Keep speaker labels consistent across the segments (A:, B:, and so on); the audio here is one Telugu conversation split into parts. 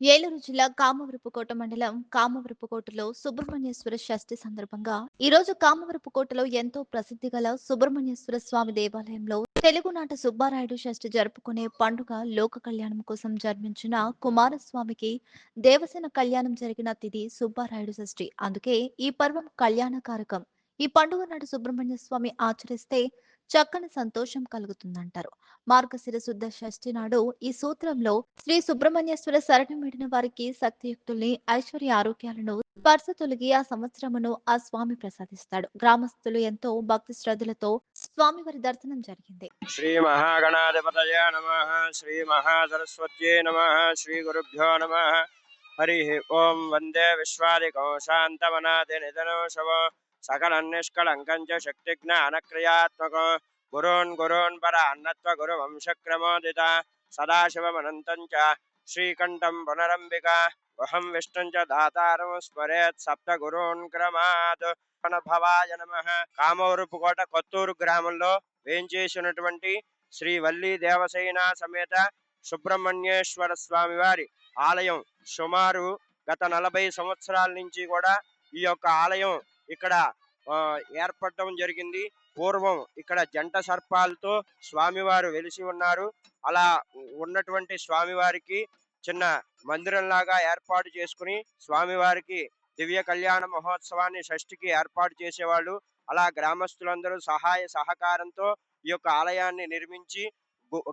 A: ఏలూరు జిల్లా కామవరపుకోట మండలం కామవరపుకోటలో సుబ్రహ్మణ్యేశ్వర షష్ఠి సందర్భంగా ఈ రోజు కామవరపుకోటలో ఎంతో ప్రసిద్ధి గల సుబ్రహ్మణ్యేశ్వర స్వామి దేవాలయంలో తెలుగునాట సుబ్బారాయుడు షష్ఠి జరుపుకునే పండుగ లోక కళ్యాణం కోసం జన్మించిన కుమారస్వామికి దేవసేన కళ్యాణం జరిగిన తిథి సుబ్బారాయుడు షష్ఠి. అందుకే ఈ పర్వం కళ్యాణకారకం. ఈ పండుగ నాడు సుబ్రహ్మణ్య స్వామి ఆచరిస్తే చక్కని సంతోషం కలుగుతుందంటారు. మార్గశిర శుద్ధ షష్ఠి నాడు ఈ సూత్రంలో శ్రీ సుబ్రహ్మణ్యేశ్వర శరణం వేడిన వారికి శక్తియుక్తుల్ని ఐశ్వర్య ఆరోగ్యాలను స్పర్శ తొలగి ఆ సంవత్సరమును ఆ స్వామి ప్రసాదిస్తాడు. గ్రామస్తులు ఎంతో భక్తి శ్రద్ధలతో స్వామివారి దర్శనం జరిగింది.
B: శ్రీ మహాగణాధిపతయ నమ. శ్రీ మహాసరస్వత్యే నమ. శ్రీ గురుభ్యో నమ. హరి ఓం. వందే విశ్వాది శాంతమనాది నిధనో శవ సకలం నిష్కళంకం చ శక్తి జ్ఞానక్రియాత్మకం గురోన్ గురోన్ పర అన్నత్వ గురు వంశక్రమోదిత సదాశివమనంతం చ శ్రీకంఠం పునరంబిక వహం విష్ణుం చ దాతారం స్మరేత్ సప్త గురూన్ క్రమాత్ భవాయ నమ కామవరపుకోట కొత్తూరు గ్రామంలో వేయించేసినటువంటి శ్రీ వల్లి దేవసేన సమేత సుబ్రహ్మణ్యేశ్వర స్వామి వారి ఆలయం. సుమారు గత నలభై సంవత్సరాల నుంచి కూడా ఈ యొక్క ఆలయం ఇక్కడ ఆ, ఏర్పడటం జరిగింది. పూర్వం ఇక్కడ జంట సర్పాలతో స్వామివారు వెలిసి ఉన్నారు. అలా ఉన్నటువంటి స్వామివారికి చిన్న మందిరంలాగా ఏర్పాటు చేసుకుని స్వామివారికి దివ్య కళ్యాణ మహోత్సవాన్ని షష్ఠికి ఏర్పాటు చేసేవాళ్ళు. అలా గ్రామస్తులందరూ సహాయ సహకారంతో ఈ యొక్క ఆలయాన్ని నిర్మించి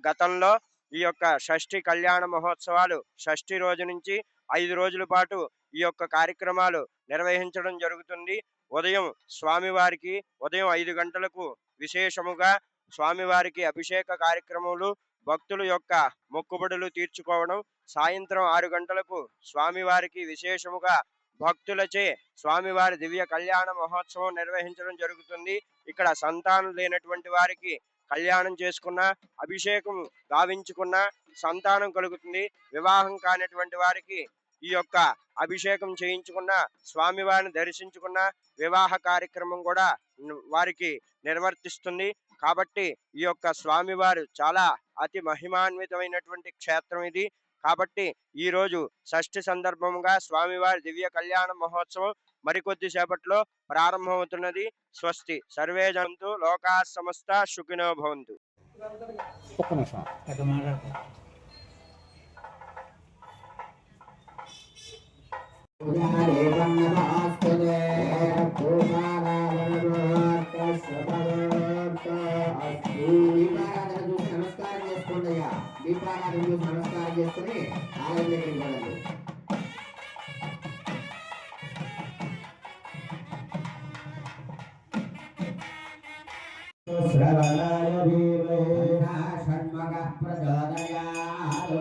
B: గతంలో ఈ యొక్క షష్ఠి కళ్యాణ మహోత్సవాలు షష్ఠి రోజు నుంచి ఐదు రోజుల పాటు ఈ యొక్క కార్యక్రమాలు నిర్వహించడం జరుగుతుంది. ఉదయం స్వామివారికి ఉదయం ఐదు గంటలకు విశేషముగా స్వామివారికి అభిషేక కార్యక్రమాలు భక్తుల యొక్క మొక్కుబడులు తీర్చుకోవడం సాయంత్రం ఆరు గంటలకు స్వామివారికి విశేషముగా భక్తులచే స్వామివారి దివ్య కళ్యాణ మహోత్సవం నిర్వహించడం జరుగుతుంది. ఇక్కడ సంతానం లేనటువంటి వారికి కళ్యాణం చేసుకున్న అభిషేకం గావించుకున్న సంతానం కలుగుతుంది. వివాహం కానిటువంటి వారికి ఈ యొక్క అభిషేకం చేయించుకున్న స్వామివారిని దర్శించుకున్న వివాహ కార్యక్రమం కూడా వారికి నిర్వర్తిస్తుంది. కాబట్టి ఈ యొక్క స్వామివారు చాలా అతి మహిమాన్వితమైనటువంటి క్షేత్రం ఇది. కాబట్టి ఈ రోజు షష్ఠి సందర్భంగా స్వామివారి దివ్య కళ్యాణ మహోత్సవం మరికొద్ది సేపట్లో ప్రారంభమవుతున్నది. స్వస్తి. సర్వే జంతు లోకా సమస్త సుఖినో భవంతు.
C: నమస్కారం చేసుకోండి. అయ్యా దీపారాధన చూసి నమస్కారం చేసుకుని ఆలయం దగ్గరికి వెళ్ళండి శ్రవణాయ షణ్మగ ప్రచోదయాత్